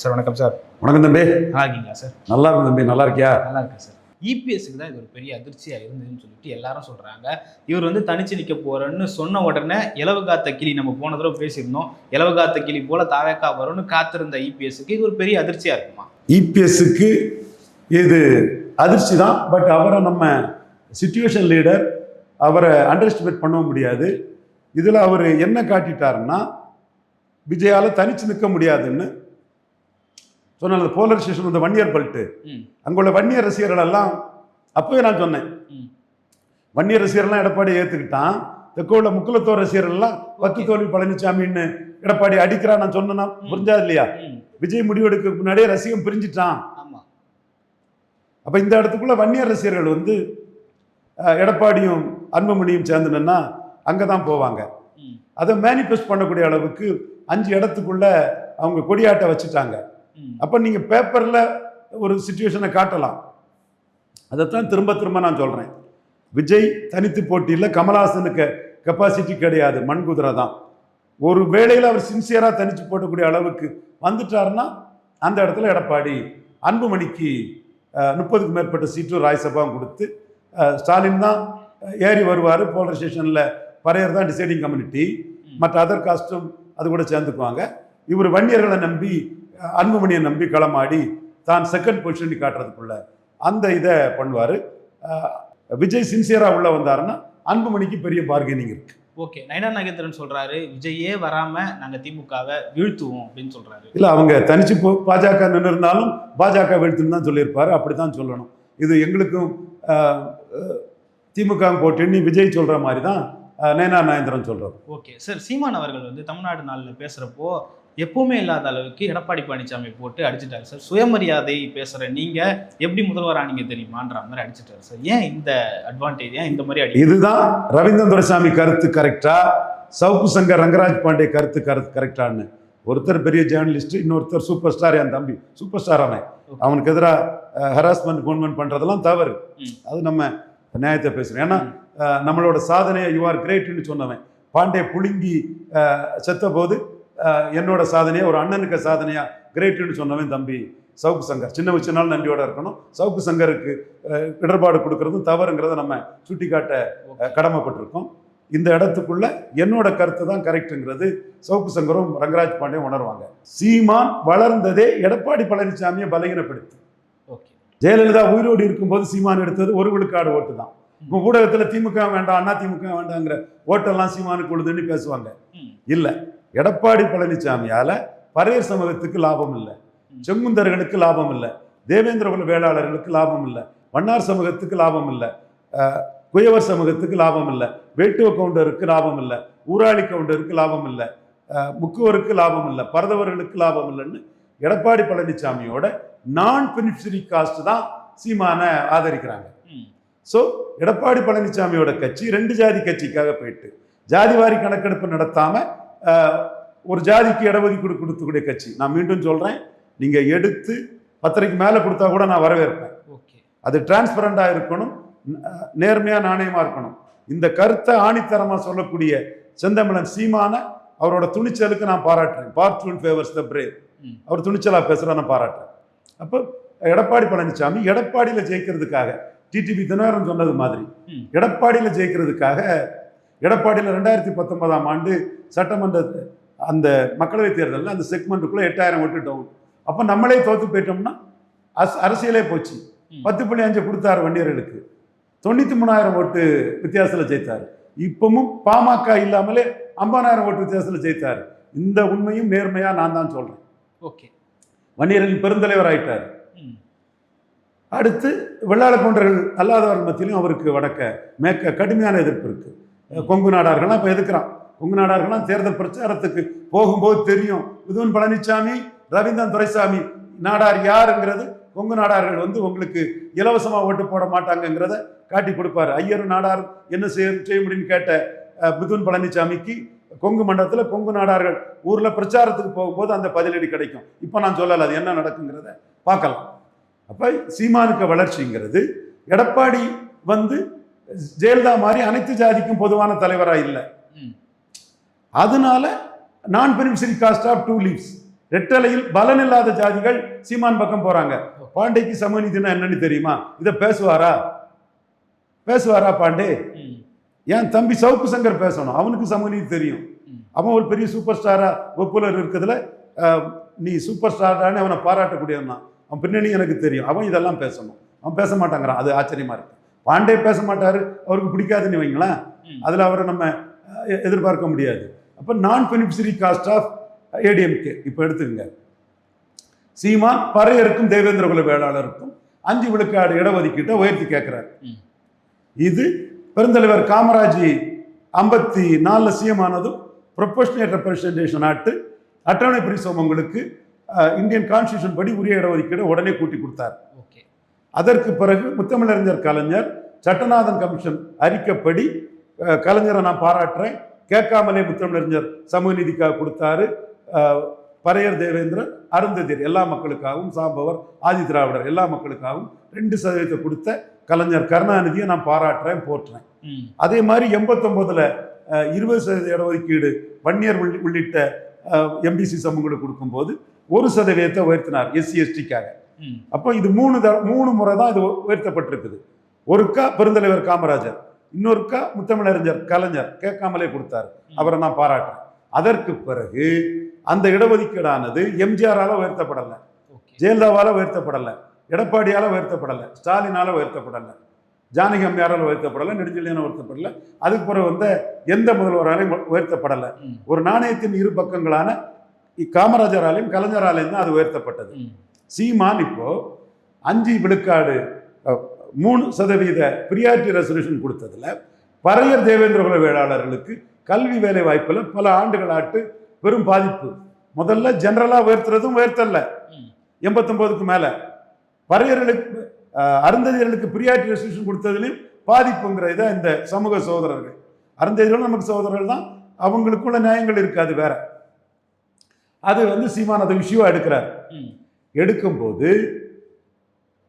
Sir வணக்கம் sir. வணக்கம் தம்பி. நல்லா இருக்கீங்களா சார்? நல்லா இருக்கும் தம்பி நல்லா இருக்கியா? நல்லா இருக்கேன் சார் இபிஎஸ்க்கு தான் இது ஒரு பெரிய அதிர்ச்சியாக இருந்ததுன்னு சொல்லிட்டு எல்லாரும் சொல்கிறாங்க இவர் வந்து தனிச்சு நிற்க போகிறேன்னு சொன்ன உடனே இலவு காத்த கிளி நம்ம போன தடவை பேசியிருந்தோம். இலவு காத்த கிளி போல தாவேக்கா வரும்னு காத்திருந்த இபிஎஸ்க்கு இது ஒரு பெரிய அதிர்ச்சியாக இருக்குமா? இபிஎஸ்க்கு இது அதிர்ச்சி தான் பட் அவரை நம்ம சுச்சுவேஷன் லீடர் அவரை அண்டர் எஸ்டிமேட் பண்ண முடியாது. இதில் அவர் என்ன காட்டிட்டாருன்னா விஜயால தனிச்சு நிற்க முடியாதுன்னு சொன்ன போலரைசேஷன் இந்த வன்னியர் பல்ட்டு அங்குள்ள வன்னியர் ரசிகர்கள் எல்லாம் அப்பவே நான் சொன்னேன். வன்னியர் ரசிகர்லாம் எடப்பாடி ஏற்றுக்கிட்டான் தெற்குள்ள முக்குலத்தோர் ரசிகர்கள்லாம் பத்து தோல்வி பழனிசாமின்னு எடப்பாடி அடிக்கிறா நான் சொன்னேன்னா புரிஞ்சா இல்லையா? விஜய் முடிவெடுக்க முன்னாடியே ரசிகம் பிரிஞ்சிட்டான். அப்ப இந்த இடத்துக்குள்ள வன்னியர் ரசிகர்கள் வந்து எடப்பாடியும் அன்புமணியும் சேர்ந்துனா அங்கே தான் போவாங்க. அதை மேனிஃபெஸ்ட் பண்ணக்கூடிய அளவுக்கு அஞ்சு இடத்துக்குள்ள அவங்க கொடியாட்ட வச்சுட்டாங்க. அப்போ நீங்கள் பேப்பரில் ஒரு சுச்சுவேஷனை காட்டலாம். அதைத்தான் திரும்ப திரும்ப நான் சொல்கிறேன் விஜய் தனித்து போட்டியில் கமலஹாசனுக்கு கெப்பாசிட்டி கிடையாது. மண் குதிரை தான். ஒரு வேளையில் அவர் சின்சியராக தனித்து போட்டக்கூடிய அளவுக்கு வந்துட்டாருன்னா அந்த இடத்துல எடப்பாடி அன்புமணிக்கு முப்பதுக்கு மேற்பட்ட சீட்டும் ராஜ்சபாவும் கொடுத்து ஸ்டாலின் தான் ஏறி வருவார். போலரைசேஷனில் பறையர் தான் டிசைடிங் கம்யூனிட்டி மற்ற அதர் காஸ்ட்டும் அது கூட சேர்ந்துக்குவாங்க. இவர் வன்னியர்களை நம்பி அன்புமணியை நம்பி களமாடி தான் செகண்ட் பொசிஷன் காட்டுறதுக்குள்ள அந்த இதை பண்ணுவார். விஜய் சின்சியராக உள்ள வந்தாருன்னா அன்புமணிக்கு பெரிய பார்கெனிங் இருக்கு. ஓகே நயனா நாகேந்திரன் சொல்றாரு விஜயே வராம நாங்க திமுகவை வீழ்த்துவோம் அப்படின்னு சொல்றாரு. இல்லை அவங்க தனிச்சு பாஜக நின்று இருந்தாலும் பாஜக வீழ்த்துன்னு தான் சொல்லியிருப்பாரு அப்படி தான் சொல்லணும். இது எங்களுக்கும் திமுக போட்டின்னு விஜய் சொல்கிற மாதிரி தான் நயனா நாயந்திரன் சொல்கிறார் ஓகே சார் சீமான் அவர்கள் வந்து தமிழ்நாடு நாளில் பேசுகிறப்போ எப்பவுமே இல்லாத அளவுக்கு எடப்பாடி பழனிசாமி போட்டு அடிச்சிட்டாரு சார். சுயமரியாதை பேசுகிற நீங்கள் எப்படி முதல்வர் ஆனீங்க தெரியுமான்ற மாதிரி அடிச்சிட்டாரு சார். ஏன் இந்த அட்வான்டேஜ் ஏன் இந்த மாதிரி அடி இதுதான் ரவீந்திரன் துரைசாமி கருத்து கரெக்டா? சவுக்கு சங்கர் ரங்கராஜ் பாண்டே கருத்து கருத்து கரெக்டான்னு. ஒருத்தர் பெரிய ஜேர்னலிஸ்ட் இன்னொருத்தர் சூப்பர் ஸ்டார் என் தம்பி. சூப்பர் ஸ்டார் அவன். அவனுக்கு எதிராக ஹராஸ்மெண்ட் கவர்மெண்ட் பண்ணுறதெல்லாம் தவறு. அது நம்ம நியாயத்தை பேசுகிறோம் ஏன்னா நம்மளோட சாதனையை யூ ஆர் கிரேட்னு சொன்னவன். பாண்டே புழுங்கி செத்த போது என்னோட சாதனையை ஒரு அண்ணனுக்கு சாதனையா கிரேட்னு சொன்னவன் தம்பி சவுக்கு சங்கர். சின்ன வச்சனாலும் நன்றியோட இருக்கணும். சவுக்கு சங்கருக்கு இடர்பாடு கொடுக்கறதும் தவறுங்கிறத நம்ம சுட்டிக்காட்ட கடமைப்பட்டிருக்கோம். இந்த இடத்துக்குள்ள என்னோட கருத்து தான் கரெக்டுங்கிறது சவுக்கு சங்கரும் ரங்கராஜ் பாண்டியும் உணர்வாங்க. சீமான் வளர்ந்ததே எடப்பாடி பழனிசாமியை பலகீனப்படுத்தி. ஓகே. ஜெயலலிதா உயிரோடு இருக்கும்போது சீமான் எடுத்தது ஒரு விழுக்காடு ஓட்டு தான். இப்போ ஊடகத்தில் திமுக வேண்டாம் அண்ணா திமுக வேண்டாங்கிற ஓட்டெல்லாம் சீமானுக்கு உழுதுன்னு பேசுவாங்க. இல்லை. எடப்பாடி பழனிசாமியால பரையர் சமூகத்துக்கு லாபம் இல்லை. ம். செங்குந்தர்களுக்கு லாபம் இல்லை. தேவேந்திர குல வேளாளர்களுக்கு லாபம் இல்லை. வண்ணார் சமூகத்துக்கு லாபம் இல்லை. குயவர் சமூகத்துக்கு லாபம் இல்லை. வேட்டுவ கவுண்டருக்கு லாபம் இல்லை. ஊராளி கவுண்டருக்கு லாபம் இல்லை. முக்குவருக்கு லாபம் இல்லை. பரதவர்களுக்கு லாபம் இல்லைன்னு எடப்பாடி பழனிசாமியோட நான் பெனிஃபிஷரி காஸ்ட் தான் சீமானை ஆதரிக்கிறாங்க. ஸோ எடப்பாடி பழனிசாமியோட கட்சி ரெண்டு ஜாதி கட்சிக்காக போயிட்டு ஜாதிவாரி கணக்கெடுப்பு நடத்தாம ஆஹ், ஒரு ஜாதிக்கு இடஒதுக்கீடு கொடுக்கக்கூடிய கட்சி. நான் மீண்டும் சொல்றேன் நீங்க எடுத்து பத்தரைக்கு மேலே கொடுத்தா கூட நான் வரவேற்பேன். ஓகே. அது டிரான்ஸ்பரண்டாக இருக்கணும் ந- நேர்மையா நாணயமா இருக்கணும். இந்த கருத்தை ஆணித்தரமா சொல்லக்கூடிய செந்தமிழன் சீமான அவரோட துணிச்சலுக்கு நான் பாராட்டுறேன். Fortune favours the brave. அவர் துணிச்சலா பேசுறா நான் பாராட்டுறேன். அப்போ எடப்பாடி பழனிசாமி எடப்பாடியில ஜெயிக்கிறதுக்காக டிடிவி தினகரன் சொன்னது மாதிரி. எடப்பாடியில ஜெயிக்கிறதுக்காக எடப்பாடியில் ரெண்டாயிரத்தி பத்தொன்பதாம் ஆண்டு சட்டமன்ற அந்த மக்களவைத் தேர்தலில் அந்த செக்மெண்ட்டுக்குள்ள எட்டாயிரம் ஓட்டுட்டோம் அப்போ நம்மளே தோத்து போயிட்டோம்னா அஸ் அரசியலே போச்சு. பத்து புள்ளி அஞ்சு கொடுத்தாரு வண்டியர்களுக்கு தொண்ணூற்றி மூணாயிரம் ஓட்டு வித்தியாசத்தில் ஜெயித்தார். இப்பவும் பாமக இல்லாமலே ஐம்பதாயிரம் ஓட்டு வித்தியாசத்தில் ஜெயித்தார். இந்த உண்மையும் நேர்மையா நான் தான் சொல்றேன். ஓகே. வன்னியரின் பெருந்தலைவர் ஆயிட்டார். அடுத்து வெள்ளாள கவுண்டர்கள் அல்லாதவர் மத்தியிலும் அவருக்கு வடக்க மேற்க கடுமையான எதிர்ப்பு இருக்கு. கொங்கு நாடார்கள்லாம் இப்போ எதுக்குறான்? கொங்கு நாடார்கள்லாம் தேர்தல் பிரச்சாரத்துக்கு போகும்போது தெரியும். புதுவன் பழனிசாமி ரவீந்திரன் துரைசாமி நாடார் யாருங்கிறது? கொங்கு நாடார்கள் வந்து உங்களுக்கு இலவசமாக ஓட்டு போட மாட்டாங்கங்கிறத காட்டி கொடுப்பாரு. ஐயர் நாடார் என்ன செய்ய செய்ய முடியும்னு கேட்ட அஹ், மிதுன் பழனிசாமிக்கு கொங்கு மண்டலத்தில் கொங்கு நாடார்கள் ஊரில் பிரச்சாரத்துக்கு போகும்போது அந்த பதிலடி கிடைக்கும். இப்போ நான் சொல்லலை அது என்ன நடக்குங்கிறத பார்க்கலாம். அப்போ சீமானுக்கு வளர்ச்சிங்கிறது எடப்பாடி வந்து ஜெயலலிதா மாதிரி அனைத்து ஜாதிக்கும் பொதுவான தலைவராக இல்லை. அதனால non beneficiary caste of two leaves ரெட்டலையில் பலன் இல்லாத ஜாதிகள் சீமான் பக்கம் போறாங்க. பாண்டேக்கு சமநீதினா என்னன்னு தெரியுமா? இதை பேசுவாரா? பேசுவாரா பாண்டே. ஏன் தம்பி சவுக்கு சங்கர் பேசணும்? அவனுக்கு சமநீதி தெரியும். அவன் ஒரு பெரிய சூப்பர் ஸ்டாரா ஒப்புலர் இருக்கிறதுல நீ சூப்பர் ஸ்டாரான்னு அவனை பாராட்டக்கூடியவன் தான். அவன் பின்னணி எனக்கு தெரியும். அவன் இதெல்லாம் பேசணும். அவன் பேச மாட்டாங்கிறான். அது ஆச்சரியமா இருக்கு. பாண்டே பேச மாட்டாரு அவருக்கு பிடிக்காதுன்னு வைங்களேன். அதுல அவரை நம்ம எதிர்பார்க்க முடியாது. அப்ப நான் பெனிஃபிஷரி காஸ்ட் ஆஃப் ஏடிஎம்கே இப்போ எடுத்துக்கங்க. சீமான் பறையருக்கும் தேவேந்திர குல வேளாளருக்கும் அஞ்சு விழுக்காடு இடஒதுக்கீட்டை உயர்த்தி கேட்கிறார். இது பெருந்தலைவர் காமராஜ் ஐம்பத்தி நாலில் சிஎம் ஆனதும் ப்ரொபோஷனேட் ரெப்ரசன்டேஷன் ஆக்ட் அட்டவணை பிரிசோமங்களுக்கு இந்தியன் கான்ஸ்டியூஷன் படி உரிய இடஒதுக்கீடு உடனே கூட்டி கொடுத்தார். ஓகே. அதற்கு பிறகு முத்தமிழறிஞர் கலைஞர் சட்டநாதன் கமிஷன் அறிக்கைப்படி கலைஞரை நான் பாராட்டுறேன் கேட்காமலே முத்தமிழறிஞர் சமூக நீதிக்காக கொடுத்தாரு அஹ், பறையர் தேவேந்திரன் அருந்ததியர் எல்லா மக்களுக்காகவும் சாம்பவர் ஆதி திராவிடர் எல்லா மக்களுக்காகவும் ரெண்டு சதவீதத்தை கொடுத்த கலைஞர் கருணாநிதியை நான் பாராட்டுறேன் போற்றுறேன். அதே மாதிரி எண்பத்தொம்போதில் இருபது சதவீத இடஒதுக்கீடு வன்னியர் உள்ளி- உள்ளிட்ட எம்பிசி சமூகங்களுக்கு கொடுக்கும்போது ஒரு சதவீதத்தை உயர்த்தினார் எஸ்சி எஸ்டிக்காக. அப்போ இது மூணு த மூணு முறை தான் இது உயர்த்தப்பட்டிருக்குது. ஒருக்கா பெருந்தலைவர் காமராஜர் இன்னொருக்கா முத்தமிழறிஞர் கலைஞர் கேட்காமலே கொடுத்தாரு. அவரை நான் பாராட்டுறேன். அதற்கு பிறகு அந்த இடஒதுக்கீடானது எம்ஜிஆரால உயர்த்தப்படலை. ஜெயலலிதாவால உயர்த்தப்படலை. எடப்பாடியால உயர்த்தப்படலை. ஸ்டாலினால உயர்த்தப்படலை. ஜானகி அம்மையாரால் உயர்த்தப்படலை. நெடுஞ்செழியன உயர்த்தப்படலை. அதுக்கு பிறகு வந்த எந்த முதல்வராலையும் உயர்த்தப்படலை. ஒரு நாணயத்தின் இரு பக்கங்களான காமராஜராலையும் கலைஞராலையும் தான் அது உயர்த்தப்பட்டது. சீமான் இப்போ அஞ்சு விழுக்காடு மூணு சதவீத பிரியாரிட்டி ரெசல்யூஷன் கொடுத்ததுல பறையர் தேவேந்திரகுல வேளாளர்களுக்கு கல்வி வேலை வாய்ப்பில் பல ஆண்டுகளாட்டு பெரும் பாதிப்பு. முதல்ல ஜென்ரலாக உயர்த்துறதும் உயர்த்தல. எண்பத்தொம்போதுக்கு மேலே. மேல பறையர்களுக்கு அருந்ததியர்களுக்கு பிரியாரிட்டி ரெசல்யூஷன் கொடுத்ததுலையும் பாதிப்புங்கிற இதை இந்த சமூக சகோதரர்கள் அருந்ததியர்களும் நமக்கு சகோதரர்கள் தான் அவங்களுக்குள்ள நியாயங்கள் இருக்காது வேற. அது வந்து சீமான் அதை விஷயம் எடுக்கிறார். எடுக்கும்போது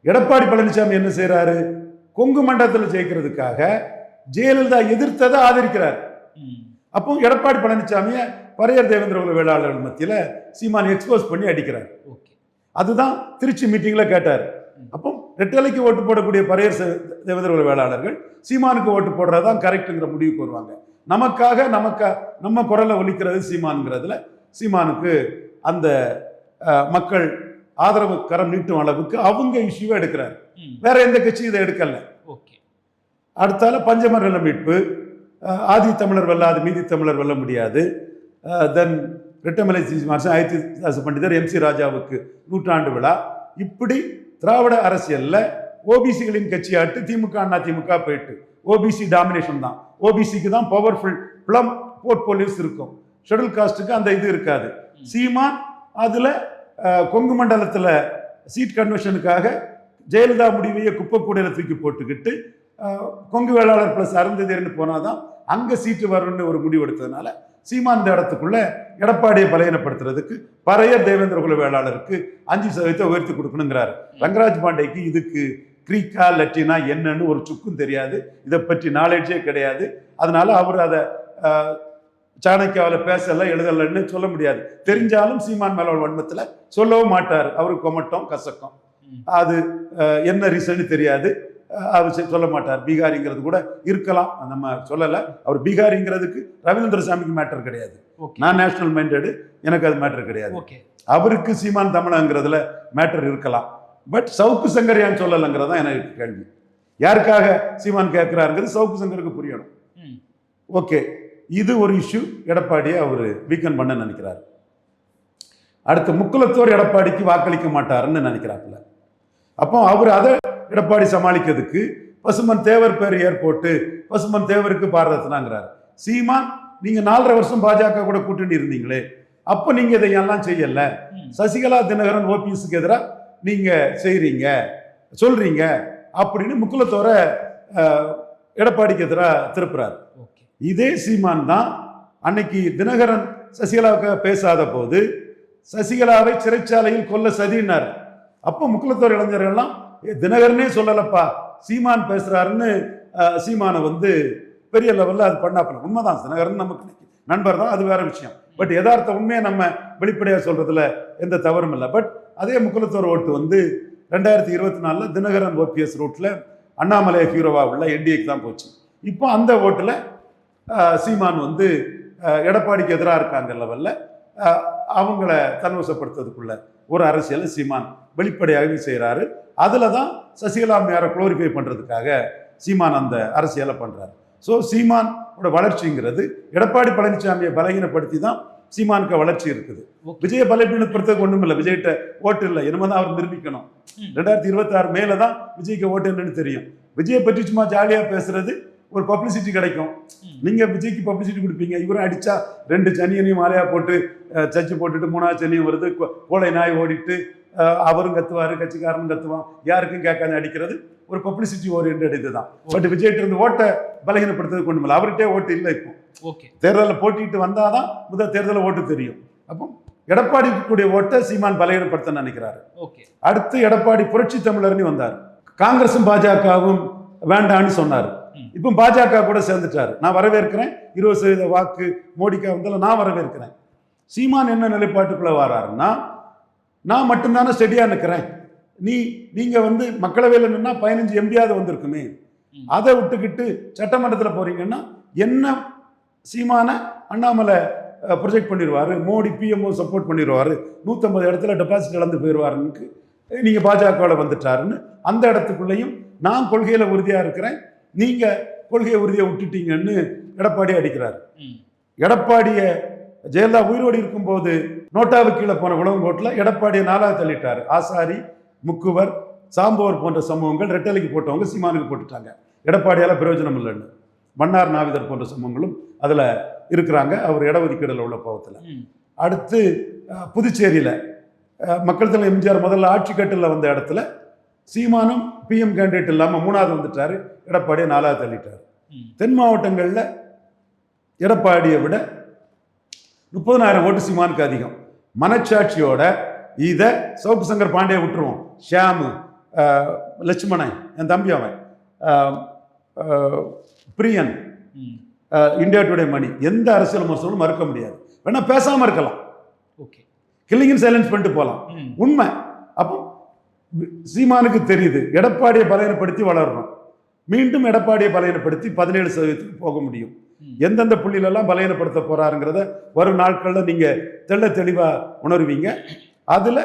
எடப்பாடி பழனிசாமி என்ன செய்றாரு? கொங்கு மண்டலத்தில் ஜெயிக்கிறதுக்காக ஜெயலலிதா எதிர்த்ததை ஆதரிக்கிறார். அப்போ எடப்பாடி பழனிசாமியை பறையர் தேவேந்திர குல வேளாளர்கள் மத்தியில சீமான் எக்ஸ்போஸ் பண்ணி அடிக்கிறார். ஓகே. அதுதான் திருச்சி மீட்டிங்ல கேட்டார். அப்போ ரெட்டலைக்கு ஓட்டு போடக்கூடிய பறையர் சே- தேவேந்திர குல வேளாளர்கள் சீமானுக்கு ஓட்டு போடுறதுதான் கரெக்ட்ங்கிற முடிவுக்கு வருவாங்க. நமக்காக நமக்க நம்ம குரலை ஒலிக்கிறது சீமான்ங்கிறதுல சீமானுக்கு அந்த மக்கள் ஆதரவு கரம் நீட்டும் அளவுக்கு அவங்க இஷ்யூவை எடுக்கிறார். வேற எந்த கட்சியும் இதை எடுக்கல. ஓகே. அடுத்தால பஞ்சமர்ல மீட்பு. ஆதி தமிழர் வெல்லாது மீதி தமிழர் வெல்ல முடியாது. தென் ரெட்டமலை சீனிவாசன் ஆயிரத்தி பண்டிதர் எம் சி ராஜாவுக்கு நூற்றாண்டு விழா. இப்படி திராவிட அரசியல்ல ஓபிசிகளின் கட்சியாட்டு திமுக அண்ணா திமுக போயிட்டு. ஓபிசி டாமினேஷன் தான். ஓபிசிக்கு தான் பவர்ஃபுல் பிளம் போர்ட்போலியோஸ் இருக்கும். ஷெட்யூல் காஸ்ட்டுக்கு அந்த இது இருக்காது. சீமான் அதுல கொங்கு மண்டலத்தில் சீட் கன்வென்ஷனுக்காக ஜெயலலிதா முடிவையை குப்பைக்கூடையில் தூக்கி போட்டுக்கிட்டு கொங்கு வேளாளர் ப்ளஸ் அருந்ததேர்னு போனால் தான் அங்கே சீட்டு வரும்னு ஒரு முடிவு எடுத்ததுனால சீமான் இந்த எடப்பாடியை பலையனப்படுத்துறதுக்கு பறையர் தேவேந்திர குல வேளாளருக்கு அஞ்சு சதவீதத்தை உயர்த்தி கொடுக்கணுங்கிறாரு. ரங்கராஜ் பாண்டேக்கு இதுக்கு கிரீக்கா லட்டினா என்னன்னு ஒரு சுக்கும் தெரியாது. இதை பற்றி நாலேஜே கிடையாது. அதனால அவர் அதை சாணக்கியாவில் பேசல எழுதலன்னு சொல்ல முடியாது. தெரிஞ்சாலும் சீமான் மேல உள்ள வன்மத்துல சொல்லவும் மாட்டார். அவருக்கு கொமட்டம் கசக்கம். அது என்ன ரீசன்னு தெரியாது. அவர் சொல்ல மாட்டார். பீகாரிங்கிறது கூட இருக்கலாம். நம்ம சொல்லலை. அவர் பீகாரிங்கிறதுக்கு ரவீந்திர சாமிக்கு மேட்டர் கிடையாது. நான் நேஷனல் மைண்டடு எனக்கு அது மேட்டர் கிடையாது. ஓகே. அவருக்கு சீமான் தமிழங்கிறதுல மேட்டர் இருக்கலாம். பட் சவுக்கு சங்கர் ஏன் சொல்லலைங்கிறது தான் எனக்கு கேள்வி. யாருக்காக சீமான் கேட்கிறாருங்கிறது சவுக்கு சங்கருக்கு புரியணும். ஓகே. இது ஒரு இஷ்யூ எடப்பாடியை அவர் வீக்கன் பண்ண நினைக்கிறார். அடுத்து முக்குலத்தோர் எடப்பாடிக்கு வாக்களிக்க மாட்டாருன்னு நினைக்கிறாப்புல. அப்போ அவர் அதை எடப்பாடி சமாளிக்கிறதுக்கு பசுமன் தேவர் பேர் ஏற்போட்டு பசுமன் தேவருக்கு பாரதத்தினாங்கிறார் சீமான் நீங்கள் நாலரை வருஷம் பாஜக கூட கூட்டணி இருந்தீங்களே அப்போ நீங்கள் இதையெல்லாம் எல்லாம் செய்யலை. சசிகலா தினகரன் ஓபிஎஸ்க்கு எதிராக நீங்கள் செய்கிறீங்க சொல்கிறீங்க அப்படின்னு முக்குலத்தோரை எடப்பாடிக்கு எதிராக திருப்புறாரு. இதே சீமான் தான் அன்னைக்கு தினகரன் சசிகலாவுக்காக பேசாத போது சசிகலாவை சிறைச்சாலையில் கொல்ல சதினார் அப்போ முக்குலத்தோர் இளைஞர்கள்லாம் "ஏ, தினகரனே சொல்லலப்பா சீமான் பேசுறாருன்னு சீமானை வந்து பெரிய லெவலில் அது பண்ணாப்புல. உண்மைதான் தினகரன் நமக்கு நண்பர் தான் அது வேற விஷயம். பட் யதார்த்த உண்மையை நம்ம வெளிப்படையாக சொல்றதுல எந்த தவறும் இல்லை. பட் அதே முக்குலத்தோர் ஓட்டு வந்து ரெண்டாயிரத்தி இருபத்தி நாலில் தினகரன் ஓபிஎஸ் ரூட்டில் அண்ணாமலை ஹீரோவா உள்ள என்டிஏக்கு தான் போச்சு. இப்போ அந்த ஓட்டில் சீமான் வந்து எடப்பாடிக்கு எதிராக இருக்காங்க லெவலில் அவங்கள தன்வசப்படுத்துறதுக்குள்ள ஒரு அரசியலை சீமான் வெளிப்படையாகவே செய்கிறாரு அதில் தான் சசிகலா அம்மையாரை குளோரிஃபை பண்ணுறதுக்காக சீமான் அந்த அரசியலை பண்ணுறாரு ஸோ சீமானோட வளர்ச்சிங்கிறது எடப்பாடி பழனிசாமியை பலகீனப்படுத்தி தான் சீமானுக்கு வளர்ச்சி இருக்குது. விஜய பலவீனப்படுத்துறதுக்கு ஒன்றும் இல்லை. விஜய்கிட்ட ஓட்டு இல்லை. இனிமே தான் அவர் நிரூபிக்கணும். ரெண்டாயிரத்தி இருபத்தாறு மேல தான் விஜய்க்கு ஓட்டு என்னன்னு தெரியும். விஜயை பற்றி சும்மா ஜாலியாக பேசுறது ஒரு பப்ளிசிட்டி கிடைக்கும். நீங்க விஜய்க்கு பப்ளிசிட்டி கொடுப்பீங்க. இவரும் அடிச்சா ரெண்டு சனியனையும் மாலையா போட்டு சச்சு போட்டுட்டு மூணாவது சனியும் வருது. கொ- கோழை நாய் ஓடிட்டு அவரும் கத்துவாரு கட்சிக்காரனும் கத்துவான். யாருக்கும் கேட்காத அடிக்கிறது ஒரு பப்ளிசிட்டி ஓரியன்ட் இதுதான். பட் விஜய்கிட்ட இருந்து ஓட்டை பலகீனப்படுத்துறதுக்கு ஒண்ணுமில்லை அவர்கிட்டே ஓட்டு இல்லை இப்போ. ஓகே. தேர்தலில் போட்டிட்டு வந்தாதான் முதல் தேர்தலில் ஓட்டு தெரியும். அப்போ எடப்பாடிக்கு கூடிய ஓட்டை சீமான் பலகீனப்படுத்த நினைக்கிறாரு. ஓகே. அடுத்து எடப்பாடி புரட்சி தமிழர்னு வந்தார். காங்கிரஸும் பாஜகவும் வேண்டான்னு சொன்னார். இப்போ பாஜக கூட சேர்ந்துட்டார். நான் வரவேற்கிறேன். இருபது சதவீத வாக்கு மோடிக்கு வந்தால நான் வரவேற்கிறேன். சீமான் என்ன நிலைப்பாட்டுக்குள்ள வராருன்னா நான் மட்டும்தானே ஸ்டெடியா நிற்கிறேன் நீ நீங்க வந்து மக்களவையில் நின்னா பதினஞ்சு எம்பியாவது வந்திருக்குமே. அதை விட்டுக்கிட்டு சட்டமன்றத்தில் போறீங்கன்னா என்ன சீமான அண்ணாமலை ப்ரொஜெக்ட் பண்ணிடுவாரு மோடி பிஎம்ஓ சப்போர்ட் பண்ணிடுவாரு நூற்றம்பது இடத்துல டெபாசிட் இழந்து போயிடுவாருன்னு நீங்கள் பாஜகவில் வந்துட்டாருன்னு அந்த இடத்துக்குள்ளேயும் நான் கொள்கையில் உறுதியாக இருக்கிறேன். நீங்கள் கொள்கையை உறுதியை விட்டுட்டீங்கன்னு எடப்பாடி அடிக்கிறார். எடப்பாடியை ஜெயலலிதா உயிரோடு இருக்கும்போது நோட்டாவுக்கு கீழே போன உழவங்கோட்டில் எடப்பாடியை நாலாவது தள்ளிட்டார். ஆசாரி முக்குவர் சாம்பவர் போன்ற சமூகங்கள் ரெட்டலைக்கு போட்டவங்க சீமானுக்கு போட்டுட்டாங்க. எடப்பாடியால் பிரயோஜனம் இல்லைன்னு. மன்னார் நாவிதர் போன்ற சமூகங்களும் அதில் இருக்கிறாங்க. அவர் இடஒதுக்கீடுல உள்ள பாவத்தில். அடுத்து புதுச்சேரியில் மக்கள் தலைவர் எம்ஜிஆர் முதல்ல ஆட்சி கட்டில் வந்த இடத்துல சீமானும் பிஎம் கேண்டிடேட் இல்லாமல் மூணாவது வந்துட்டாரு எடப்பாடியை நாலாவது தள்ளிட்டார். தென் மாவட்டங்களில் எடப்பாடியை விட முப்பதனாயிரம் ஓட்டு சீமானுக்கு அதிகம். மனச்சாட்சியோட இதை சவுக்கு சங்கர் பாண்டியை விட்டுருவோம். ஷியாமு லட்சுமணன் என் தம்பி அவன். Priyan India Today Mani. எந்த அரசியல் விமர்சனமும் மறுக்க முடியாது. வேணா பேசாம இருக்கலாம். ஓகே. கில்லிங் சைலன்ஸ் பண்ணிட்டு போகலாம் உண்மை. அப்போ சீமானுக்கு தெரியுது. எடப்பாடியை பலகீனப்படுத்தி வளரணும். மீண்டும் எடப்பாடியை பலகீனப்படுத்தி பதினேழு சதவீதத்துக்கு போக முடியும். எந்தெந்த புள்ளியிலெல்லாம் பலகீனப்படுத்த போறாருங்கிறத வரும் நாட்களில் நீங்க தெள்ள தெளிவா உணர்வீங்க. அதுல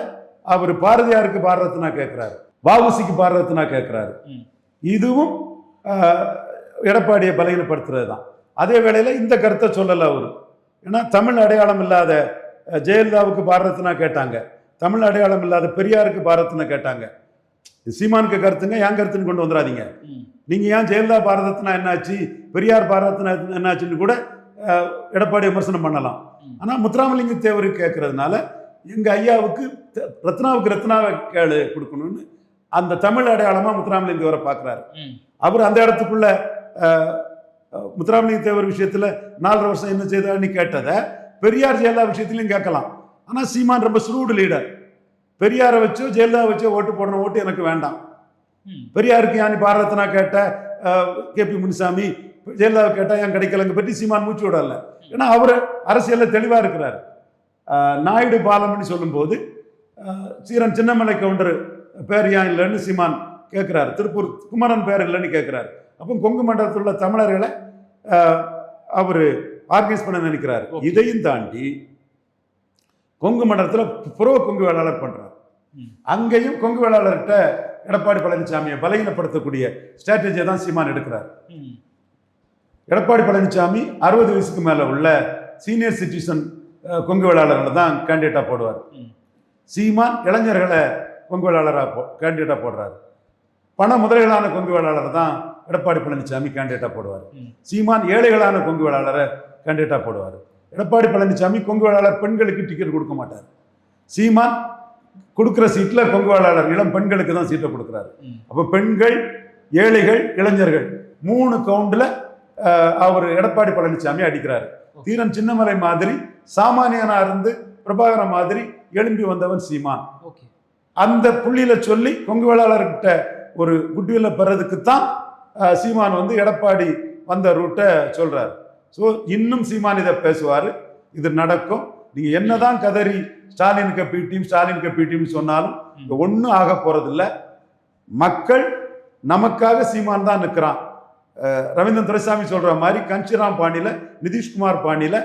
அவர் பாரதியாருக்கு பாரதத்தினா கேட்கிறாரு வாவுசிக்கு பாரதத்தினா கேட்கிறாரு இதுவும் எடப்பாடியை பலகீனப்படுத்துறது தான் அதே வேளையில் இந்த கருத்தை சொல்லலை அவர். ஏன்னா தமிழ் அடையாளம் இல்லாத ஜெயலலிதாவுக்கு பாரதத்தினா கேட்டாங்க. தமிழ் அடையாளம் இல்லாத பெரியாருக்கு பாரதத்தினா கேட்டாங்க. சீமானுக்கு கருத்துங்க ஏன் கருத்துன்னு கொண்டு வந்துடாதீங்க நீங்கள் நீங்க ஏன் ஜெயலலிதா பாரதத்தினா என்னாச்சு பெரியார் பாரதத்தினா என்னாச்சுன்னு கூட எடப்பாடி விமர்சனம் பண்ணலாம். ஆனால் ஆனா முத்துராமலிங்க தேவர் கேட்கறதுனால எங்க ஐயாவுக்கு ரத்னாவுக்கு ரத்னாவை கேளு கொடுக்கணும்னு அந்த தமிழ் அடையாளமா முத்துராமலிங்க தேவரை பார்க்குறாரு அவர் அந்த இடத்துக்குள்ள முத்துராமலிங்க தேவர் விஷயத்துல நாலரை வருஷம் என்ன செய்தான்னு கேட்டதை பெரியார் ஜெயலலிதா விஷயத்திலையும் கேட்கலாம். ஆனா சீமான் ரொம்ப ஸ்ரூடு லீடர் பெரியாரை வச்சோ ஜெயலலிதா வச்சோ ஓட்டு போடணும் ஓட்டு எனக்கு வேண்டாம். பெரியாருக்கு யானி பாரதனா கேட்ட கேபி முனிசாமி ஜெயலலிதா கேட்டா ஏன் கிடைக்கலங்க பற்றி சீமான் மூச்சு விடல. ஏன்னா அவர் அரசியல்ல தெளிவா இருக்கிறார். நாயுடு பாலம்னு சொல்லும்போது சீரன் சின்னமலை கவுண்டர் பேர் ஏன் இல்லைன்னு சீமான் கேட்கிறாரு திருப்பூர் குமரன் பேர் இல்லைன்னு கேட்கிறாரு அப்போ கொங்கு மண்டலத்தில் உள்ள தமிழர்களை அவர் ஆர்கனைஸ் பண்ண நினைக்கிறாரு. இதையும் தாண்டி கொங்கு மண்டலத்தில் புறவ கொங்கு வேளாளர் பண்றாரு. ம். அங்கேயும் கொங்கு வேளாளர்கிட்ட எடப்பாடி பழனிசாமியை பலகீனப்படுத்தக்கூடிய ஸ்ட்ராட்டஜியை தான் சீமான் எடுக்கிறார். எடப்பாடி பழனிசாமி அறுபது வயசுக்கு மேலே உள்ள சீனியர் சிட்டிசன் கொங்கு வேளாளர்களை தான் கேண்டிடேட்டாக போடுவார். சீமான் இளைஞர்களை கொங்கு வேளாளராக போ கேண்டிடேட்டாக போடுறாரு. பண முதலைகளான கொங்கு வேளாளரை தான் எடப்பாடி பழனிசாமி கேண்டிடேட்டாக போடுவார். சீமான் ஏழைகளான கொங்கு வேளாளரை கேண்டிடேட்டாக போடுவார். எடப்பாடி பழனிசாமி கொங்கு வேளாளர் பெண்களுக்கு டிக்கெட் கொடுக்க மாட்டார். சீமான் கொடுக்குற சீட்டில் கொங்கு வேளாளர் இளம் பெண்களுக்கு தான் சீட்டை கொடுக்குறாரு. அப்போ பெண்கள் ஏழைகள் இளைஞர்கள் மூணு கவுண்டில் அவர் எடப்பாடி பழனிசாமி அடிக்கிறாரு. தீரன் சின்னமலை மாதிரி சாமானியனா இருந்து பிரபாகரன் மாதிரி எழும்பி வந்தவன் சீமான். அந்த புள்ளியில சொல்லி கொங்கு வேளாளர்கிட்ட ஒரு குட்வில்ல பெறதுக்கு தான் சீமான் வந்து எடப்பாடி வந்த ரூட்டை சொல்றாரு. ஸோ இன்னும் சீமான் இதை பேசுவார். இது நடக்கும். நீங்கள் என்னதான் கதறி ஸ்டாலினுக்கு பி ஸ்டாலினுக்கு பி சொன்னாலும் ஒன்றும் ஆக போகிறதில்ல மக்கள் நமக்காக சீமான் தான் நிற்கிறான் ரவீந்திரன் துரைசாமி சொல்கிற மாதிரி கஞ்சிராம் பாணியில் நிதிஷ்குமார் பாணியில்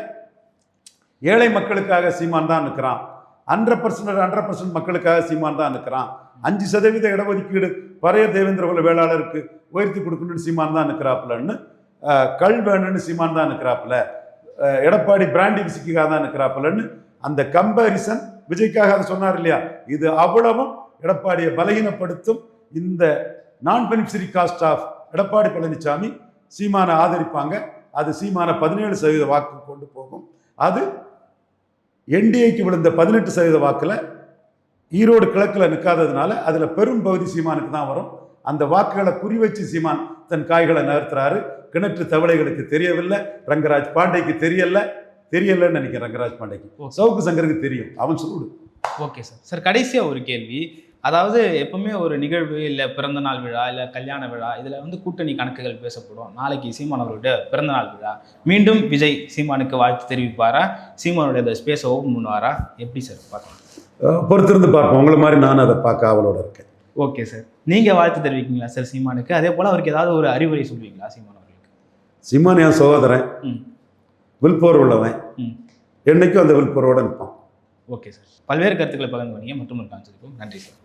ஏழை மக்களுக்காக சீமான் தான் நிற்கிறான் ஹண்ட்ரட் பர்சன்ட் ஹண்ட்ரட் பர்சன்ட் மக்களுக்காக சீமான் தான் நிற்கிறான் அஞ்சு சதவீத இடஒதுக்கீடு பரைய தேவேந்திர குல வேளாளருக்கு உயர்த்தி கொடுக்கணும்னு சீமான் தான் நிற்கிறாப்புலன்னு அஹ், கல் வேணும்னு சீமான் தான் இருக்கிறாப்புல எடப்பாடி பிராண்டி விசிக்காக தான் இருக்கிறாப்புலன்னு அந்த கம்பேரிசன் விஜய்க்காக அதை சொன்னார் இல்லையா? இது அவ்வளவும் எடப்பாடியை பலகீனப்படுத்தும் இந்த non beneficiary caste of Edappadi Palaniswami சீமானை ஆதரிப்பாங்க. அது சீமான பதினேழு சதவீத வாக்கு கொண்டு போகும். அது என்டிஏக்கு விழுந்த பதினெட்டு சதவீத வாக்கில் ஈரோடு கிழக்கில் நிற்காததுனால அதில் பெரும் பகுதி சீமானுக்கு தான் வரும். அந்த வாக்குகளை குறிவச்சு சீமான் தன் காய்களை நகர்த்துறாரு. கிணற்று தவளைகளுக்கு தெரியவில்லை ரங்கராஜ் பாண்டேக்கு தெரியல. தெரியலன்னு நினைக்கிறேன் ரங்கராஜ் பாண்டேக்கு. சவுக்கு சங்கருக்கு தெரியும். அவன் சொல்லுடு ஓகே சார். சார் கடைசியாக ஒரு கேள்வி. அதாவது எப்பவுமே ஒரு நிகழ்வு இல்லை பிறந்த நாள் விழா இல்லை கல்யாண விழா இதில் வந்து கூட்டணி கணக்குகள் பேசப்படும். நாளைக்கு சீமான் அவர்களுடைய பிறந்த நாள் விழா. மீண்டும் விஜய் சீமானுக்கு வாழ்த்து தெரிவிப்பாரா? சீமானுடைய அந்த ஸ்பேஸை ஓப்பன் பண்ணுவாரா எப்படி சார் பார்க்கலாம்? பொறுத்திருந்து பார்ப்போம். உங்களை மாதிரி நான் அதை பார்க்க ஆவலோட இருக்கேன். Okay sir. நீங்கள் வாழ்த்து தெரிவிக்கீங்களா சார் சீமானுக்கு? அதே போல் அவருக்கு ஏதாவது ஒரு அறிவுரை சொல்வீங்களா சீமான் சீமான் என் சகோதரன். ம். வில்போர் உள்ளவன் ம். என்னைக்கும் அந்த வில்போரோட நிற்பான் ஓகே சார். பல்வேறு கருத்துக்களை பகிர்ந்து பண்ணீங்க மற்றும் நன்றி சார்.